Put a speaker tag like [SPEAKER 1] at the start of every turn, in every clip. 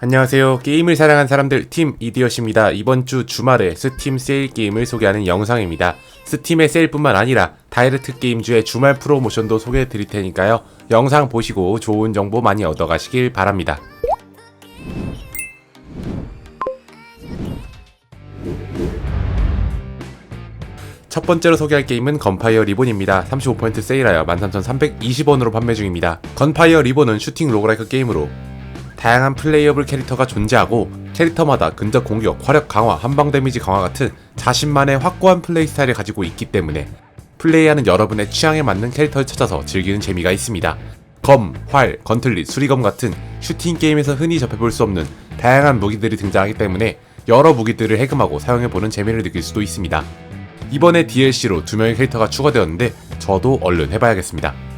[SPEAKER 1] 안녕하세요. 게임을 사랑한 사람들 팀 이디엇입니다. 이번 주 주말에 스팀 세일 게임을 소개하는 영상입니다. 스팀의 세일뿐만 아니라 다이렉트 게임주의 주말 프로모션도 소개해 드릴 테니까요. 영상 보시고 좋은 정보 많이 얻어가시길 바랍니다. 첫 번째로 소개할 게임은 건파이어 리본입니다. 35% 세일하여 13,320원으로 판매 중입니다. 건파이어 리본은 슈팅 로그라이크 게임으로 다양한 플레이어블 캐릭터가 존재하고 캐릭터마다 근접 공격, 화력 강화, 한방 데미지 강화 같은 자신만의 확고한 플레이 스타일을 가지고 있기 때문에 플레이하는 여러분의 취향에 맞는 캐릭터를 찾아서 즐기는 재미가 있습니다. 검, 활, 건틀릿, 수리검 같은 슈팅 게임에서 흔히 접해볼 수 없는 다양한 무기들이 등장하기 때문에 여러 무기들을 해금하고 사용해보는 재미를 느낄 수도 있습니다. 이번에 DLC로 두 명의 캐릭터가 추가되었는데 저도 얼른 해봐야겠습니다.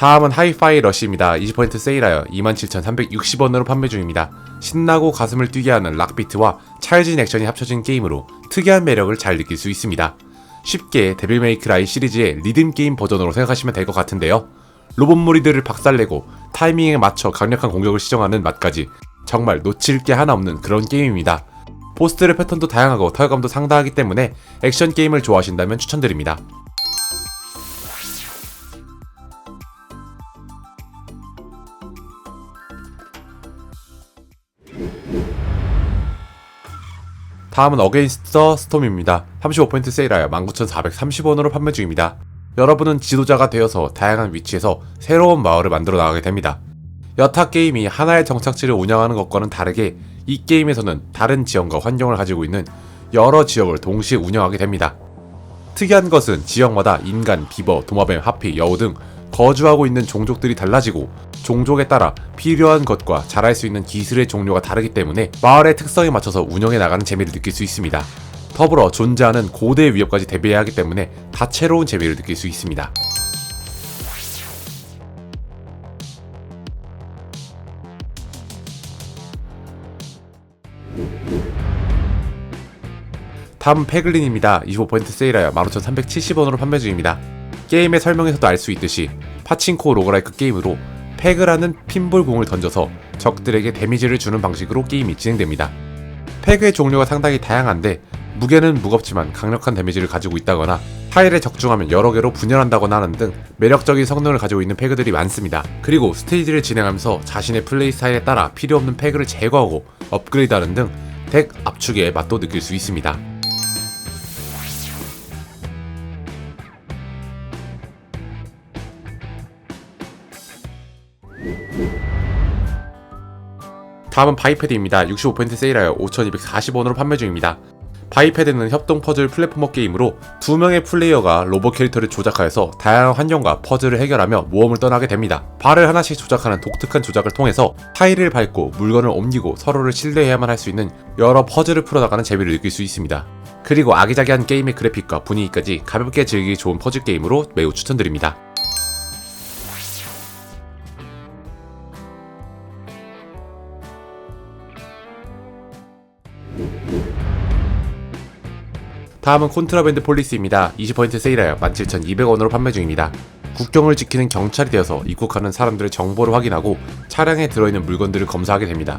[SPEAKER 1] 다음은 하이파이 러시입니다. 20% 세일하여 27,360원으로 판매 중입니다. 신나고 가슴을 뛰게 하는 락비트와 찰진 액션이 합쳐진 게임으로 특이한 매력을 잘 느낄 수 있습니다. 쉽게 데빌 메이크라이 시리즈의 리듬 게임 버전으로 생각하시면 될 것 같은데요. 로봇 무리들을 박살내고 타이밍에 맞춰 강력한 공격을 시정하는 맛까지 정말 놓칠 게 하나 없는 그런 게임입니다. 보스들의 패턴도 다양하고 타격감도 상당하기 때문에 액션 게임을 좋아하신다면 추천드립니다. 다음은 어게인스트 더 스톰입니다. 35% 세일하여 19,430원으로 판매 중입니다. 여러분은 지도자가 되어서 다양한 위치에서 새로운 마을을 만들어 나가게 됩니다. 여타 게임이 하나의 정착지를 운영하는 것과는 다르게 이 게임에서는 다른 지형과 환경을 가지고 있는 여러 지역을 동시에 운영하게 됩니다. 특이한 것은 지역마다 인간, 비버, 도마뱀, 하피, 여우 등 거주하고 있는 종족들이 달라지고 종족에 따라 필요한 것과 잘할 수 있는 기술의 종류가 다르기 때문에 마을의 특성에 맞춰서 운영해 나가는 재미를 느낄 수 있습니다. 더불어 존재하는 고대 위협까지 대비해야 하기 때문에 다채로운 재미를 느낄 수 있습니다. 다음 페글린입니다. 25% 세일하여 15,370원으로 판매 중입니다. 게임의 설명에서도 알 수 있듯이 파친코 로그라이크 게임으로 페그라는 핀볼 공을 던져서 적들에게 데미지를 주는 방식으로 게임이 진행됩니다. 페그의 종류가 상당히 다양한데 무게는 무겁지만 강력한 데미지를 가지고 있다거나 타일에 적중하면 여러 개로 분열한다거나 하는 등 매력적인 성능을 가지고 있는 패그들이 많습니다. 그리고 스테이지를 진행하면서 자신의 플레이 스타일에 따라 필요 없는 패그를 제거하고 업그레이드하는 등 덱 압축의 맛도 느낄 수 있습니다. 다음은 바이패드입니다. 65% 세일하여 5,240원으로 판매 중입니다. 바이패드는 협동 퍼즐 플랫포머 게임으로 두 명의 플레이어가 로봇 캐릭터를 조작하여서 다양한 환경과 퍼즐을 해결하며 모험을 떠나게 됩니다. 발을 하나씩 조작하는 독특한 조작을 통해서 타일을 밟고 물건을 옮기고 서로를 신뢰해야만 할 수 있는 여러 퍼즐을 풀어나가는 재미를 느낄 수 있습니다. 그리고 아기자기한 게임의 그래픽과 분위기까지 가볍게 즐기기 좋은 퍼즐 게임으로 매우 추천드립니다. 다음은 콘트라밴드 폴리스입니다. 20% 세일하여 17,200원으로 판매 중입니다. 국경을 지키는 경찰이 되어서 입국하는 사람들의 정보를 확인하고 차량에 들어있는 물건들을 검사하게 됩니다.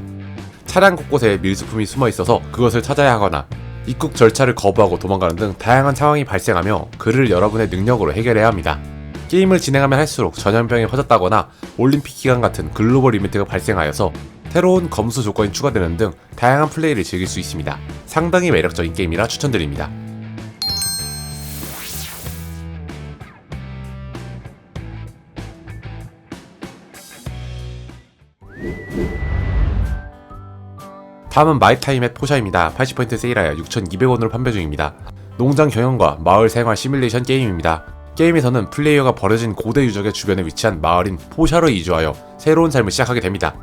[SPEAKER 1] 차량 곳곳에 밀수품이 숨어 있어서 그것을 찾아야 하거나 입국 절차를 거부하고 도망가는 등 다양한 상황이 발생하며 그를 여러분의 능력으로 해결해야 합니다. 게임을 진행하면 할수록 전염병이 퍼졌다거나 올림픽 기간 같은 글로벌 이벤트가 발생하여서 새로운 검수 조건이 추가되는 등 다양한 플레이를 즐길 수 있습니다. 상당히 매력적인 게임이라 추천드립니다. 다음은 마이타임의 포샤입니다. 80% 세일하여 6,200원으로 판매 중입니다. 농장 경영과 마을 생활 시뮬레이션 게임입니다. 게임에서는 플레이어가 버려진 고대 유적의 주변에 위치한 마을인 포샤로 이주하여 새로운 삶을 시작하게 됩니다.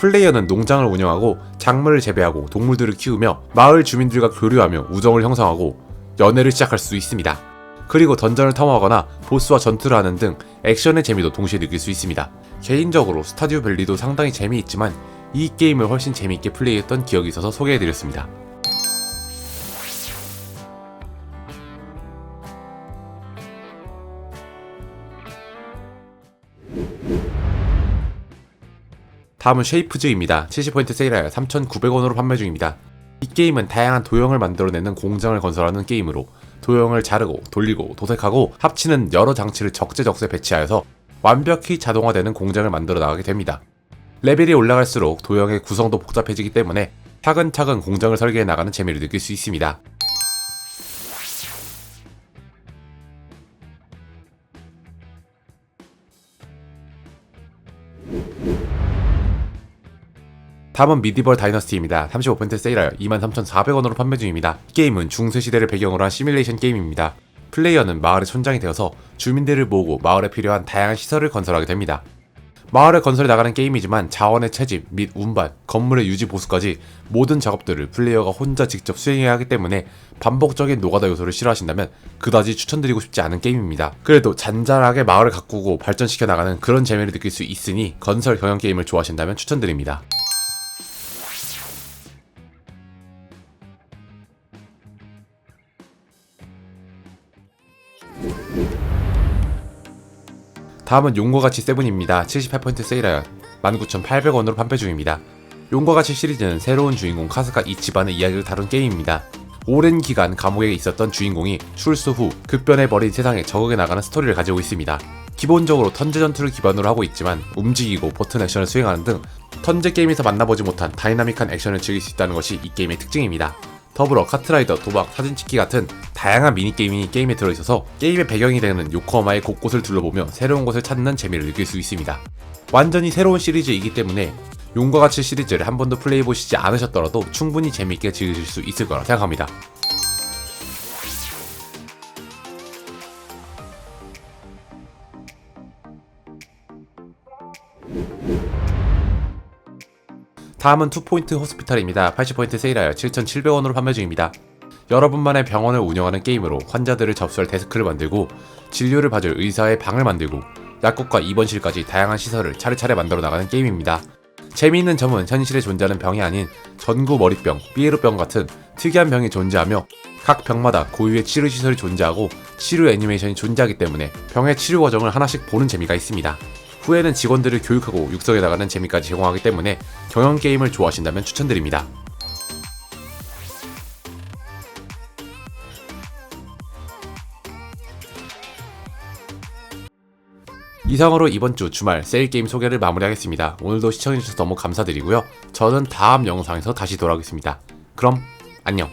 [SPEAKER 1] 플레이어는 농장을 운영하고 작물을 재배하고 동물들을 키우며 마을 주민들과 교류하며 우정을 형성하고 연애를 시작할 수 있습니다. 그리고 던전을 탐험하거나 보스와 전투를 하는 등 액션의 재미도 동시에 느낄 수 있습니다. 개인적으로 스타듀 밸리도 상당히 재미있지만 이 게임을 훨씬 재미있게 플레이했던 기억이 있어서 소개해드렸습니다. 다음은 쉐이프즈입니다. 70포인트 세일하여 3,900원으로 판매 중입니다. 이 게임은 다양한 도형을 만들어내는 공장을 건설하는 게임으로 도형을 자르고 돌리고 도색하고 합치는 여러 장치를 적재적소에 배치하여서 완벽히 자동화되는 공장을 만들어 나가게 됩니다. 레벨이 올라갈수록 도형의 구성도 복잡해지기 때문에 차근차근 공장을 설계해 나가는 재미를 느낄 수 있습니다. 다음은 미디벌 다이너스티입니다. 35% 세일하여 23,400원으로 판매 중입니다. 이 게임은 중세 시대를 배경으로 한 시뮬레이션 게임입니다. 플레이어는 마을의 촌장이 되어서 주민들을 모으고 마을에 필요한 다양한 시설을 건설하게 됩니다. 마을을 건설해 나가는 게임이지만 자원의 채집 및 운반, 건물의 유지 보수까지 모든 작업들을 플레이어가 혼자 직접 수행해야 하기 때문에 반복적인 노가다 요소를 싫어하신다면 그다지 추천드리고 싶지 않은 게임입니다. 그래도 잔잔하게 마을을 가꾸고 발전시켜 나가는 그런 재미를 느낄 수 있으니 건설 경영 게임을 좋아하신다면 추천드립니다. 다음은 용과 같이 세븐입니다. 78포인트 세일하여 19,800원으로 판매 중입니다. 용과 같이 시리즈는 새로운 주인공 카스카 이치반의 이야기를 다룬 게임입니다. 오랜 기간 감옥에 있었던 주인공이 출소 후 급변해버린 세상에 적응해 나가는 스토리를 가지고 있습니다. 기본적으로 턴제 전투를 기반으로 하고 있지만 움직이고 버튼 액션을 수행하는 등 턴제 게임에서 만나보지 못한 다이나믹한 액션을 즐길 수 있다는 것이 이 게임의 특징입니다. 더불어 카트라이더, 도박, 사진찍기 같은 다양한 미니게임이 게임에 들어있어서 게임의 배경이 되는 요코하마의 곳곳을 둘러보며 새로운 곳을 찾는 재미를 느낄 수 있습니다. 완전히 새로운 시리즈이기 때문에 용과 같이 시리즈를 한 번도 플레이해보시지 않으셨더라도 충분히 재미있게 즐기실 수 있을 거라 생각합니다. 다음은 투포인트 호스피탈입니다. 80포인트 세일하여 7,700원으로 판매 중입니다. 여러분만의 병원을 운영하는 게임으로 환자들을 접수할 데스크를 만들고 진료를 받을 의사의 방을 만들고 약국과 입원실까지 다양한 시설을 차례차례 만들어 나가는 게임입니다. 재미있는 점은 현실에 존재하는 병이 아닌 전구 머리병, 삐에로병 같은 특이한 병이 존재하며 각 병마다 고유의 치료 시설이 존재하고 치료 애니메이션이 존재하기 때문에 병의 치료 과정을 하나씩 보는 재미가 있습니다. 후에는 직원들을 교육하고 육성해 나가는 재미까지 제공하기 때문에 경영 게임을 좋아하신다면 추천드립니다. 이상으로 이번 주 주말 세일 게임 소개를 마무리하겠습니다. 오늘도 시청해주셔서 너무 감사드리고요. 저는 다음 영상에서 다시 돌아오겠습니다. 그럼 안녕.